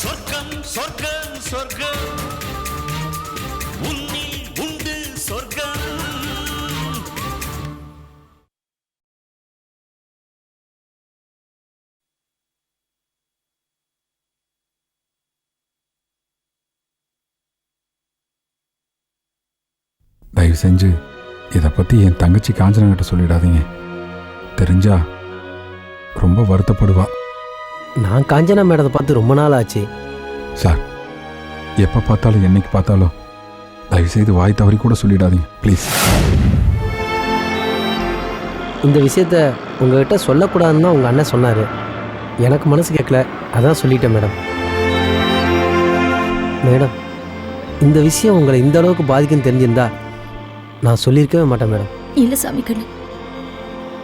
சொர்க்கம் சொர்க்கம் சொர்க்கம். உன்னில் உண்டு சொர்க்கம். தயவு செஞ்சு இதை பற்றி என் தங்கச்சி காஞ்சனங்கிட்ட சொல்லிடாதீங்க. தெரிஞ்சா ரொம்ப வருத்தப்படுவா. நான் காஞ்சனா மேடத்தை பார்த்து ரொம்ப நாள் ஆச்சு சார் எப்போ பார்த்தாலும் என்னைக்கு பார்த்தாலும் தயவு செய்து வாய் தவறி கூட சொல்லிடாதீங்க ப்ளீஸ். இந்த விஷயத்த உங்ககிட்ட சொல்லக்கூடாதுன்னு தான் உங்கள் அண்ணன் சொன்னார். எனக்கு மனசு கேட்கல அதான் சொல்லிட்டேன் மேடம். மேடம் இந்த விஷயம் உங்களை இந்த அளவுக்கு பாதிக்குன்னு தெரிஞ்சிருந்தா நான் சொல்லியிருக்கவே மாட்டேன் மேடம். இல்ல சாமி கண்ணு.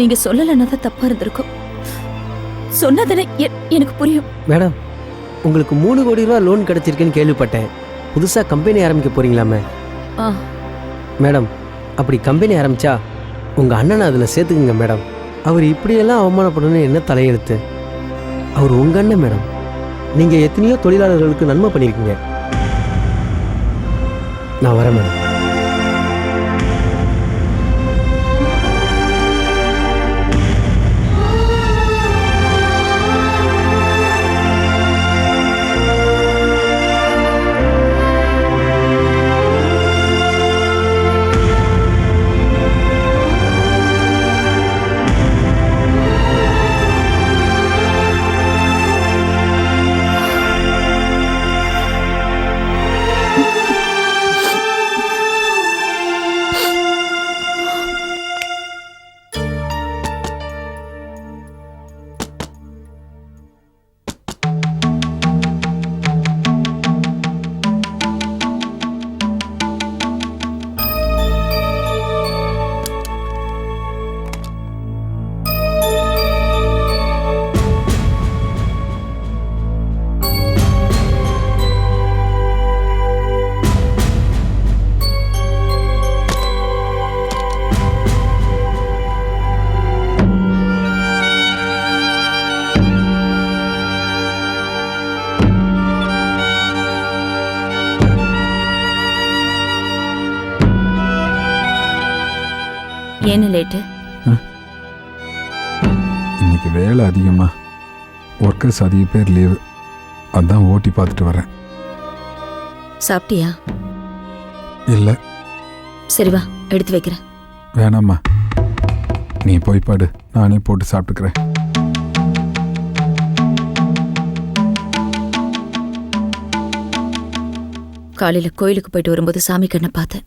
நீங்க சொல்லலைன்னா தான் தப்பா இருந்திருக்கும். சொன்னதானே எ- எனக்கு புரியும். மேடம் உங்களுக்கு மூணு கோடி ரூபா லோன் கிடைச்சிருக்குன்னு கேள்விப்பட்டேன். புதுசாக கம்பெனி ஆரம்பிக்க போறீங்களாமே? மேடம் அப்படி கம்பெனி ஆரம்பிச்சா உங்கள் அண்ணனை அதில் சேர்த்துக்குங்க மேடம். அவர் இப்படியெல்லாம் அவமானப்படணும்னு என்ன தலையெழுத்து? அவர் உங்கள் அண்ணன் மேடம். நீங்கள் எத்தனையோ தொழிலாளர்களுக்கு நன்மை பண்ணியிருக்கீங்க நான் வரேன் மேடம். ஏன்னு லேட்டு. இன்னைக்கு வேலை அதிகமா ஒர்க்கர்ஸ் அதிக பேர் லீவு அதான் ஓட்டி பார்த்துட்டு வரேன். சாப்பிட்டியா? இல்லை. சரி வா எடுத்து வைக்கிறேன். வேணாம்மா. நீ போய் பாடு நானே போட்டு சாப்பிட்டுக்கிறேன். காலையில கோயிலுக்கு போயிட்டு வரும்போது சாமி கண்ணை பார்த்தேன்.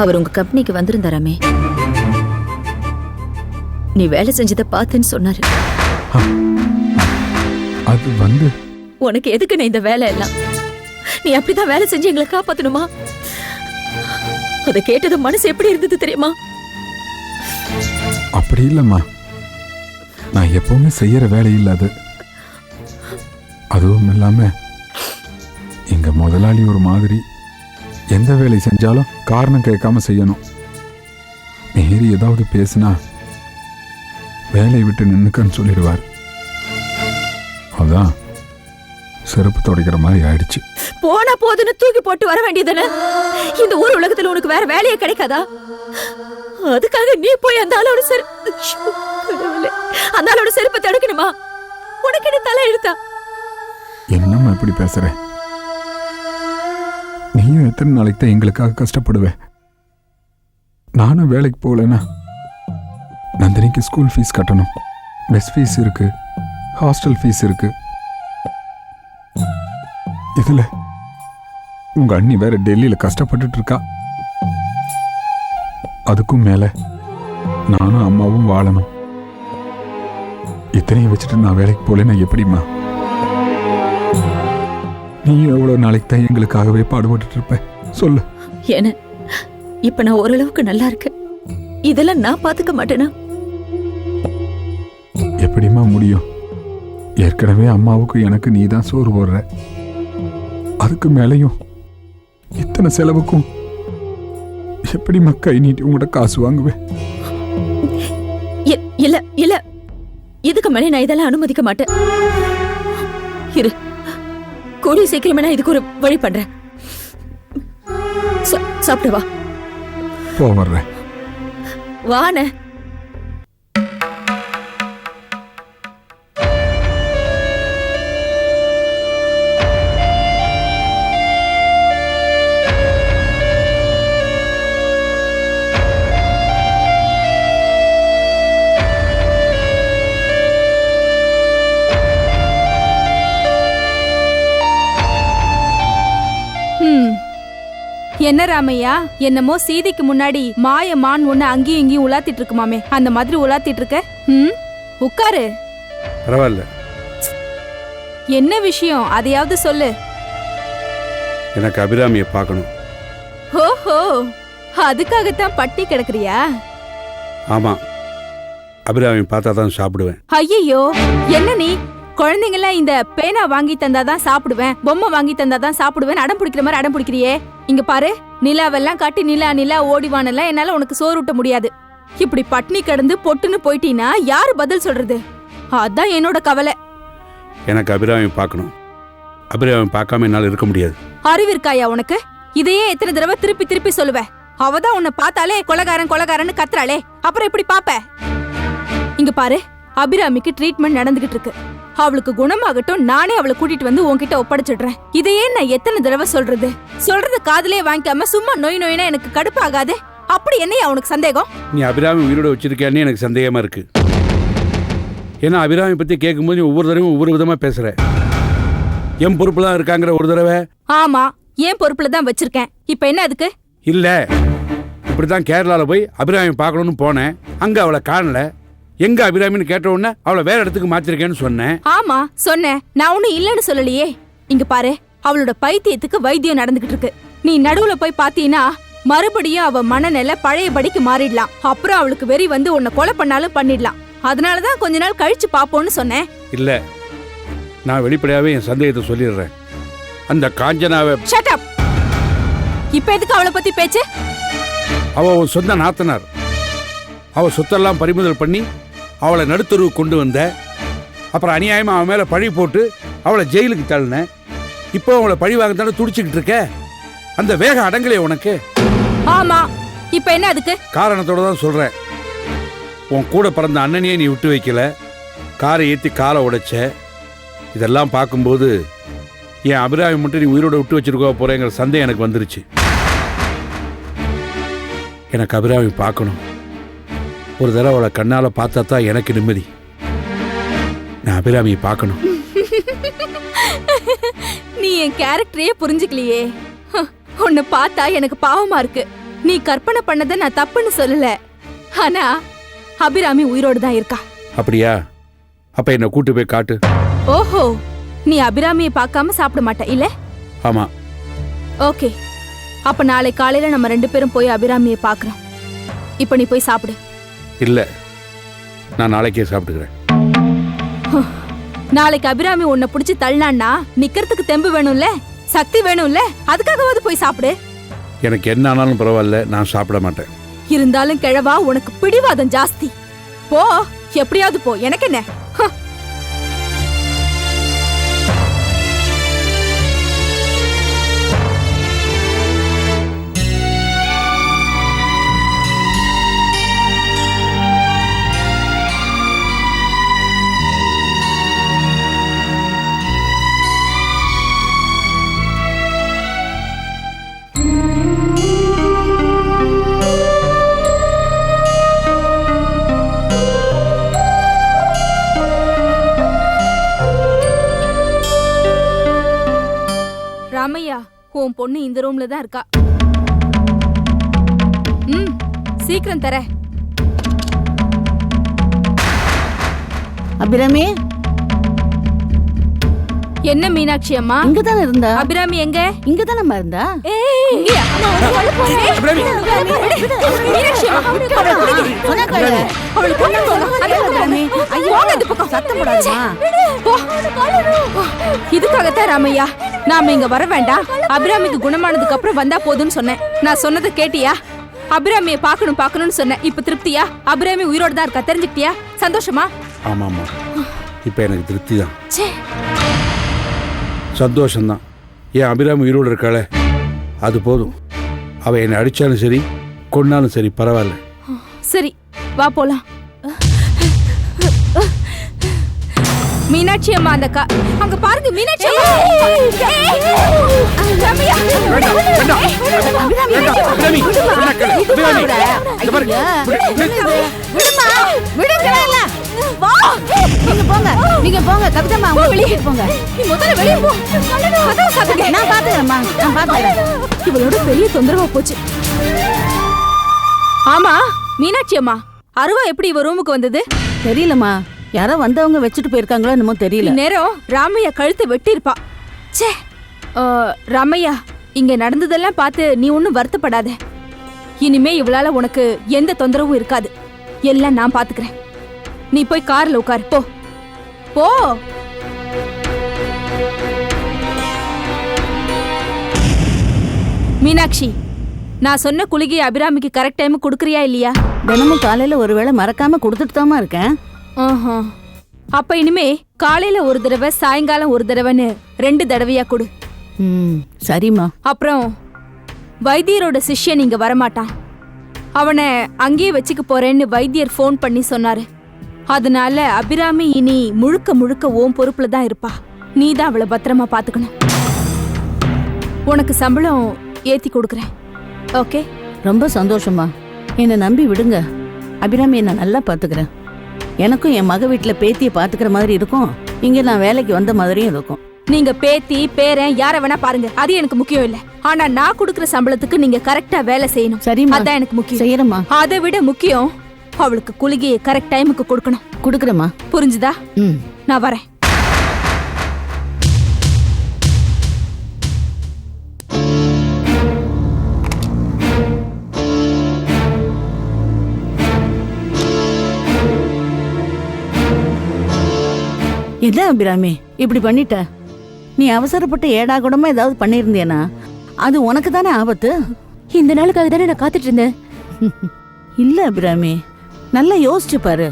அவர் உங்க கம்பெனிக்கு வந்திருந்தாராமே நீ வேலை செஞ்சதை பார்த்தேன்னு சொன்னாரு. அது வந்து உனக்கு எதுக்கு நான் இந்த வேலை எல்லாம்? நீ அப்படிதான் வேலை செஞ்சு எங்களை காப்பாத்தணுமா? அதை கேட்டது மனசு எப்படி இருந்தது தெரியுமா? அப்படி இல்லைம்மா. நான் எப்பவுமே செய்யற வேலை இல்ல அது அதுவும் இல்லாம எங்க முதலாளி ஒரு மாதிரி எந்த வேலை செஞ்சாலும் காரணம் கேட்காம செய்யணும். மீறி ஏதாவது பேசினா வேலையை விட்டு நின்னுக்கன்னு சொல்லிடுவார். அதான் செருப்பு துடைக்கிற மாதிரி ஆயிடுச்சு. போனா போதுன்னு தூக்கி போட்டு வர வேண்டியதுன்னு இந்த ஊர் உலகத்துல உனக்கு வேற வேலையே கிடைக்காதா? அதுக்காக நீ போய் அந்த ஆளோட செரு ஐயோ, கடவுளே. அந்த ஆளோட செருப்பை தடுக்கணுமா? உனக்கு என்ன தலை எழுத்தா என்னம்மா இப்படி பேசுற? நீயும் எத்தனை நாளைக்கு தான் எங்களுக்காக கஷ்டப்படுவேன். நானும் வேலைக்கு போகலன்னா நந்தினிக்கு ஸ்கூல் ஃபீஸ் கட்டணும். மெஸ் ஃபீஸ் இருக்கு ஹாஸ்டல் ஃபீஸ் இருக்கு. இதில் உங்கள் அண்ணி வேற டெல்லியில் கஷ்டப்பட்டுட்டு இருக்கா? அதுக்கும் மேலே நானும் அம்மாவும் வாழணும். இத்தனையும் வச்சுட்டு நான் வேலைக்கு போகலன்னா எப்படிம்மா? நீ எவ்வளவு நாளைக்கு தான் எங்களுக்காகவே பாடுபட்டு இருப்ப? சொல்லு. என்ன இப்ப நான் ஓரளவுக்கு நல்லா இருக்கேன். இதெல்லாம் நான் பாத்துக்க மாட்டேனா? எப்படிம்மா முடியும்? ஏற்கனவே அம்மாவுக்கு எனக்கு நீ தான் சோறு போடுற. அதுக்கு மேலையும் இத்தனை செலவுக்கும் எப்படிம்மா கை நீட்டி உங்கள்கிட்ட காசு வாங்குவேன்? இல்ல இல்ல. இதுக்கு மேலே நான் இதெல்லாம் அனுமதிக்க மாட்டேன். இரு. கூடிய சீக்கிரமே நான் இதுக்கு ஒரு வழி பண்றேன். சாப்பிட்டு வா. போ வர்றேன். வாண்ணே. என்ன ராமையா? என்னமோ சீதைக்கு முன்னாடி மாய மான் ஒண்ணு அங்கேயும் இங்கேயும் உலாத்திட்டு இருக்குமாமே அந்த மாதிரி உலாத்திட்டு இருக்க ம்? உட்காரு. பரவாயில்ல. என்ன விஷயம்? அதையாவது சொல்லு. எனக்கு அபிராமியை பார்க்கணும். ஓஹோ. அதுக்காகத்தான் பட்டி கிடக்குறியா? ஆமாம் அபிராமி பார்த்தா தான் சாப்பிடுவேன். ஐயையோ. என்ன நீ? குழந்தைங்களாம் இந்த பேனா வாங்கி தந்தாதான் சாப்பிடுவேன். பொம்மை வாங்கி தந்தாதான் சாப்பிடுவேன். அடம் பிடிக்கிற மாதிரி அடம் பிடிக்கிறியே. இங்க பாரு நிலாவெல்லாம் காட்டி நிலா நிலா ஓடிவானெல்லாம் என்னால உனக்கு சோறு ஊட்ட முடியாது. இப்படி பட்னி கிடந்து பொட்டுன்னு போயிட்டீன்னா யாரு பதில் சொல்றது? அதான் என்னோட கவலை. எனக்கு அபிராமி பார்க்கணும். அபிராமி பார்க்காம என்னால் இருக்க முடியாது. அறிவிருக்காயா உனக்கு? இதையே எத்தனை தடவை திருப்பி திருப்பி சொல்லுவ. அவதான் உன்னை பார்த்தாலே கொலகாரன் கொலகாரன்னு கத்துறாளே. அப்புறம் எப்படி பாப்ப? இங்க பாரு அபிராமிக்கு ட்ரீட்மெண்ட் நடந்துகிட்டு இருக்கு. அவளுக்கு குணமாகட்டும் நானே அவளை கூட்டிட்டு வந்து உன்கிட்ட ஒப்படைச்சிடுறேன். இதையே நான் எத்தனை தடவை சொல்றது? சொல்றது காதுலயே வாங்கிக்காம சும்மா நொய் நொய்னா எனக்கு கடுப்பாகாது? அப்படி என்னையா உனக்கு சந்தேகம்? நீ அபிராமி உயிரோட வச்சிருக்கேன்னு எனக்கு சந்தேகமாக இருக்கு. ஏன்னா அபிராமி பற்றி கேட்கும்போது நீ ஒவ்வொரு தடவையும் ஒவ்வொரு விதமாக பேசுகிற என் பொறுப்பு தான் இருக்காங்கிற ஒரு தடவை. ஆமா ஏன் பொறுப்புல தான் வச்சிருக்கேன். இப்ப என்ன அதுக்கு? இல்லை இப்படி தான் கேரளாவில் போய் அபிராமி பார்க்கணும்னு போனேன். அங்கே அவளை காணல. எங்கே அபிராமின்னு கேட்ட உடனே அவளை வேற இடத்துக்கு மாற்றிருக்கேன்னு சொன்னேன். ஆமா சொன்னேன். நான் ஒண்ணும் இல்லைன்னு சொல்லலையே. இங்க பாரு அவளோட பைத்தியத்துக்கு வைத்தியம் நடந்துகிட்டு இருக்கு. நீ நடுவுல போய் பாத்தீன்னா மறுபடியும் அவ மனநிலை பழையபடிக்கு மாறிடலாம். அப்புறம் அவளுக்கு வெறி வந்து உன்னை கொலை பண்ணாலும் பண்ணிடலாம். அதனாலதான் கொஞ்ச நாள் கழிச்சு பாப்போம்னு சொன்னேன். இல்லை நான் வெளிப்படையாகவே என் சந்தேகத்தை சொல்லிடுறேன். அந்த காஞ்சனாவை ஷட் அப் இப்ப எதுக்கு அவளை பத்தி பேச்சு? அவ ஒரு சொந்த நாத்தனார். அவ சொத்தெல்லாம் பறிமுதல் பண்ணி அவளை நடுத்தருவுக்கு கொண்டு வந்த. அப்புறம் அநியாயமா அவன் மேல பழி போட்டு அவளை ஜெயிலுக்கு தள்ளின. இப்போ அவளை பழி வாங்கத்தானே துடிச்சுக்கிட்டு இருக்க. அந்த வேகம் அடங்கலையே உனக்கு. ஆமா இப்ப என்ன அதுக்கு? காரணத்தோட தான் சொல்றேன். உன் கூட பிறந்த அண்ணனையே நீ விட்டு வைக்கல. காரை ஏற்றி காலை உடைச்ச. இதெல்லாம் பார்க்கும்போது என் அபிராமி மட்டும் நீ உயிரோட விட்டு வச்சிருக்கோ போறேங்கிற சந்தேகம் எனக்கு வந்துருச்சு. எனக்கு அபிராமி பார்க்கணும். ஒரு தடவை அவளை கண்ணால் பார்த்தா தான் எனக்கு நிம்மதி. நான் அபிராமியை பார்க்கணும். நீ என் கேரக்டரையே புரிஞ்சுக்கலையே. உன்னை பார்த்தா எனக்கு பாவமா இருக்கு. நீ கற்பனை பண்ணதை நான் தப்புன்னு சொல்லல. ஆனா அபிராமி உயிரோடு தான் இருக்கா. அப்படியா? அப்ப என்னை கூட்டு போய் காட்டு. ஓஹோ நீ அபிராமியை பார்க்காம சாப்பிட மாட்ட இல்ல? ஆமா. ஓகே. அப்ப நாளை காலையில நம்ம ரெண்டு பேரும் போய் அபிராமியை பார்க்கறோம். இப்போ நீ போய் சாப்பிடு. இல்லை. நான் நாளைக்கே சாப்பிட்டுக்கிறேன். நாளைக்கு அபிராமி உன்னை பிடிச்சி தள்ளான்னா நிக்கிறதுக்கு தெம்பு வேணும்ல? சக்தி வேணும்ல? அதுக்காகவாது போய் சாப்பிடு. எனக்கு என்ன ஆனாலும் பரவாயில்ல நான் சாப்பிட மாட்டேன். இருந்தாலும் கிழவா உனக்கு பிடிவாதம் ஜாஸ்தி. போ எப்படியாவது போ. எனக்கு என்ன உன் பொண்ணு இந்த ரூம்ல தான் இருக்கா? ம் சீக்கிரம் தர. அபிராமி? என்ன மீனாட்சி அம்மா? இங்க தானே இருந்தா? அபிராமி எங்க? இங்க தானே இருந்தா. இதுக்காகத்தான் ராமையா. நாம இங்க வர வேண்டாம். அபிராமிக்கு குணமானதுக்கு அப்புறம் வந்தா போதும்னு சொன்னேன். நான் சொன்னதை கேட்டியா? அபிராமியை பார்க்கணும் பார்க்கணும்னு சொன்னேன். இப்ப திருப்தியா? அபிராமி உயிரோட தான் இருக்கா? தெரிஞ்சுக்கிட்டியா? சந்தோஷமா? ஆமாம் ஆமாம் இப்போ எனக்கு திருப்தி தான் சந்தோஷம்தான். என் அபிராமி உயிரோடு இருக்காளே? அது போதும். அவள் என்னை அடித்தாலும் சரி கொன்னாலும் சரி பரவாயில்ல. சரி வா போலாம். மீனாட்சி அம்மா அந்த கா அங்க பாருங்க மீனாட்சி அம்மா. நீங்க போங்க நீங்க போங்க கவிதம்மா உங்க வெளியே போங்க நீ முதல்ல வெளியே போ. நான் பாத்துக்கிறேம்மா நான் பாத்துக்கிறேன் இவளோட பெரிய தொந்தரவா போச்சு ஆமா மீனாட்சி அம்மா அருவா எப்படி இவ ரூமுக்கு வந்தது தெரியலம்மா யாரோ வந்தவங்க வச்சுட்டு போயிருக்காங்களோ என்னமோ தெரியல. இந்நேரம் ராமையா கழுத்தை வெட்டியிருப்பா. ச்சே ஆ, ராமையா இங்க நடந்ததெல்லாம் பார்த்து நீ ஒன்றும் வருத்தப்படாத. இனிமே இவளால உனக்கு எந்த தொந்தரவும் இருக்காது. எல்லாம் நான் பாத்துக்கிறேன். நீ போய் கார்ல உட்காரு. போ. போ. மீனாட்சி நான் சொன்ன குளிகையை அபிராமிக்கு கரெக்ட் டைம் கொடுக்குறியா இல்லையா? தினமும் காலையில ஒருவேளை மறக்காம கொடுத்துட்டு தாமா இருக்கேன். ஆஹா. அப்ப இனிமே காலையில ஒரு தடவை சாயங்காலம் ஒரு தடவைன்னு ரெண்டு தடவையா கொடு. ம் சரிம்மா. அப்புறம் வைத்தியரோட சிஷ்யன் இங்க வரமாட்டான். அவனை அங்கேயே வச்சுக்க போறேன்னு வைத்தியர் ஃபோன் பண்ணி சொன்னாரு. அதனால அபிராமி இனி முழுக்க முழுக்க ஓம் பொறுப்புல தான் இருப்பா. நீ தான் அவளை பத்திரமா பாத்துக்கணும். உனக்கு சம்பளம் ஏத்தி கொடுக்குறேன். ஓகே? ரொம்ப சந்தோஷமா என்னை நம்பி விடுங்க. அபிராமி என்ன நல்லா பாத்துக்கிறேன். எனக்கும் என் மக வீட்டுல பேத்தியை பாத்துக்கிற மாதிரி இருக்கும். இங்க நான் வேலைக்கு வந்த மாதிரியும் இருக்கும். நீங்க பேத்தி பேரன் யார வேணா பாருங்க. அது எனக்கு முக்கியம் இல்ல. ஆனா நான் கொடுக்குற சம்பளத்துக்கு நீங்க கரெக்டா வேலை செய்யணும். சரிம்மா. அதான் எனக்கு முக்கியம். செய்யறேம்மா. அதை விட முக்கியம் அவளுக்கு குளிகையை கரெக்ட் டைமுக்கு கொடுக்கணும். கொடுக்குறேம்மா. புரிஞ்சுதா? நான் வரேன். என்ன அபிராமி? இப்படி பண்ணிட்ட? நீ அவசரப்பட்டு ஏடா கூடமா ஏதாவது பண்ணியிருந்தேனா? அது உனக்கு தானே ஆபத்து? இந்த நாளுக்காக தானே நான் காத்துட்டு இருந்தேன் இல்ல அபிராமி நல்லா யோசிச்சு பாரு.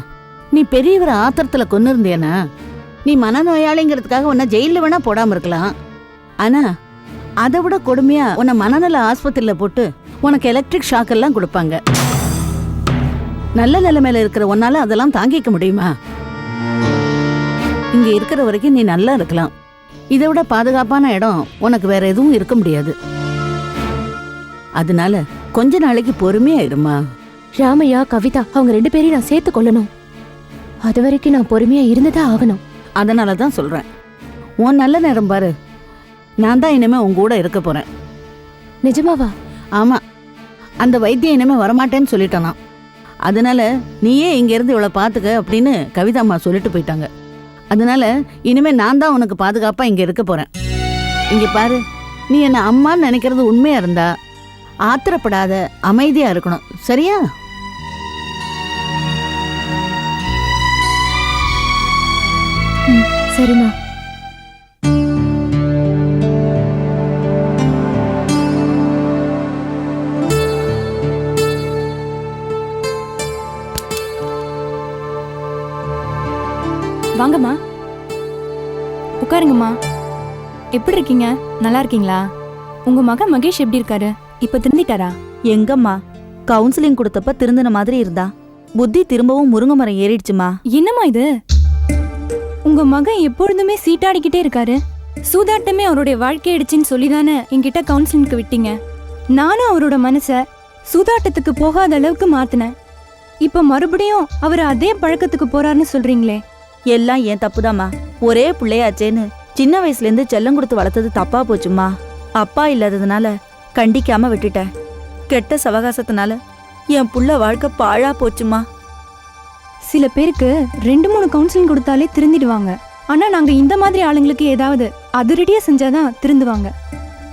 நீ பெரியவரை ஆத்திரத்துல கொண்டு இருந்தேனா நீ மனநோயாளிங்கிறதுக்காக உன்னை ஜெயில வேணா போடாம இருக்கலாம். ஆனா அதை விட கொடுமையா உன்னை மனநல ஆஸ்பத்திரியில போட்டு உனக்கு எலக்ட்ரிக் ஷாக் எல்லாம் கொடுப்பாங்க. நல்ல நிலைமையில இருக்கிற உன்னால அதெல்லாம் தாங்கிக்க முடியுமா? இங்க இருக்கிற வரைக்கும் நீ நல்லா இருக்கலாம். இதை விட பாதுகாப்பான இடம் உனக்கு வேற எதுவும் இருக்க முடியாது. அதனால கொஞ்ச நாளைக்கு பொறுமையா இருமா. ராமையா கவிதா அவங்க ரெண்டு பேரையும் நான் சேர்த்து கொள்ளணும். அது வரைக்கும் நான் பொறுமையா இருந்துதான் ஆகணும். அதனால தான் சொல்றேன். உன் நல்ல நேரம் பாரு. நான் தான் இனிமே உன் கூட இருக்க போறேன். நிஜமாவா? ஆமா. அந்த வைத்தியம் இனிமே வரமாட்டேன்னு சொல்லிட்டானாம். அதனால நீயே இங்க இருந்து இவளை பாத்துக்க அப்படின்னு கவிதா அம்மா சொல்லிட்டு போயிட்டாங்க. அதனால இனிமே நான் தான் உனக்கு பாதுகாப்பா இங்க இருக்க போறேன். இங்க பாரு நீ என்ன அம்மான்னு நினைக்கிறது உண்மையா இருந்தா ஆத்திரப்படாத அமைதியா இருக்கணும். சரியா? சரிம்மா. வாங்கம்மா. உட்காருங்கம்மா. எப்படி இருக்கீங்க? நல்லா இருக்கீங்களா? உங்க மகன் மகேஷ் எப்படி இருக்காரு? இப்ப திருந்திட்டாரா? எங்கம்மா? கவுன்சிலிங் கொடுத்தப்ப திருந்தின மாதிரி இருந்தா. புத்தி திரும்பவும் முருங்கை மரம் ஏறிடுச்சுமா? என்னம்மா இது? உங்க மகன் எப்பொழுதுமே சீட்டாடிக்கிட்டே இருக்காரு. சூதாட்டமே அவருடைய வாழ்க்கையிடுச்சுன்னு சொல்லிதானே என்கிட்ட கவுன்சிலிங்க்கு விட்டீங்க. நானும் அவரோட மனசை சூதாட்டத்துக்கு போகாத அளவுக்கு மாத்தினேன். இப்ப மறுபடியும் அவர் அதே பழக்கத்துக்கு போறாருன்னு சொல்றீங்களே. எல்லாம் என் தப்புதாம்மா. ஒரே பிள்ளையாச்சேன்னு சின்ன வயசுல இருந்து செல்லம் கொடுத்து வளர்த்தது தப்பா போச்சுமா அப்பா இல்லாததுனால கண்டிக்காம விட்டுட்டேன். கெட்ட சவகாசத்தினால என் புள்ள வாழ்க்கை பாழா போச்சுமா சில பேருக்கு ரெண்டு மூணு கவுன்சிலிங் கொடுத்தாலே திருந்திடுவாங்க. ஆனா நாங்க இந்த மாதிரி ஆளுங்களுக்கு ஏதாவது அதிரடியா செஞ்சாதான் திருந்துவாங்க.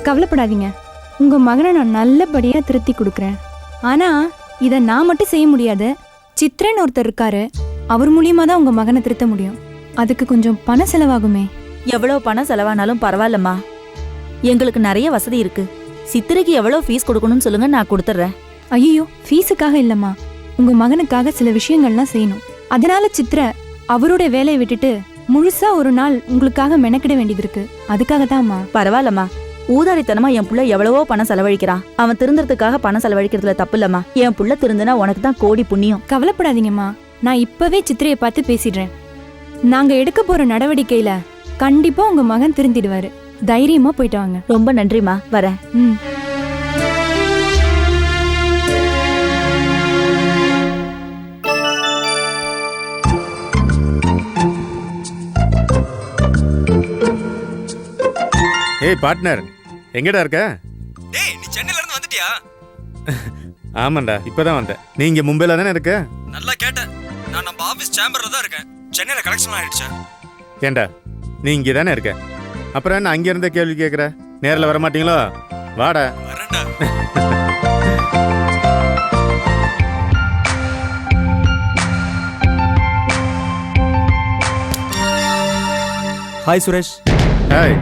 கவலைப்படாதீங்க. உங்க மகனை நான் நல்லபடியா திருத்தி கொடுக்குறேன். ஆனா இதை நான் மட்டும் செய்ய முடியாது. சித்ரன் ஒருத்தர் இருக்காரு. அவர் மூலியமா தான் உங்க மகனை திருத்த முடியும். அதுக்கு கொஞ்சம் பண செலவாகுமே. எவ்வளவு பணம் செலவானாலும் பரவாயில்லம்மா. எங்களுக்கு நிறைய வசதி இருக்கு. சித்திரைக்கு எவ்வளவு ஃபீஸ் கொடுக்கணும்னு சொல்லுங்க நான் கொடுத்துட்றேன். ஐயோ ஃபீஸுக்காக இல்லம்மா. உங்க மகனுக்காக சில விஷயங்கள்லாம் செய்யணும். அதனால சித்ர அவரோட வேலையை விட்டுட்டு முழுசா ஒரு நாள் உங்களுக்காக மெனக்கிட வேண்டியது இருக்கு அதுக்காக தான்மா பரவாயில்லம்மா. ஊதாரித்தனமா என் புள்ள எவ்வளவோ பணம் செலவழிக்கிறான் அவன் திருந்துறதுக்காக பணம் செலவழிக்கிறதுல தப்பு இல்லம்மா என் புள்ள திருந்துனா உனக்கு தான் கோடி புண்ணியம். கவலைப்படாதீங்கம்மா. நான் இப்பவே சித்திரையை பார்த்து பேசிடுறேன். நாங்க எடுக்க போற நடவடிக்கையில கண்டிப்பா உங்க மகன் திருந்திடுவாரு. தைரியமா போயிட்டு வாங்க. ரொம்ப நன்றிம்மா. வரேன். ம். ஏய் பார்ட்னர் எங்கடா இருக்க? டேய் நீ சென்னையில இருந்து வந்துட்டியா? ஆமாண்டா இப்பதான் வந்தேன். நீ இங்க மும்பைல தானே இருக்க? நல்லா கேட்டேன். நான் நம்ம ஆபீஸ் சேம்பர்ல தான் இருக்கேன். சென்னையில கலெக்ஷன் ஆயிடுச்சா? ஏண்டா நீ இங்கே தானே இருக்க? அப்புறம் என்ன அங்க இருந்த கேள்வி கேட்குற? நேரில் வர மாட்டீங்களோ வாடா. வரேன்டா. ஹாய் சுரேஷ் ஏய்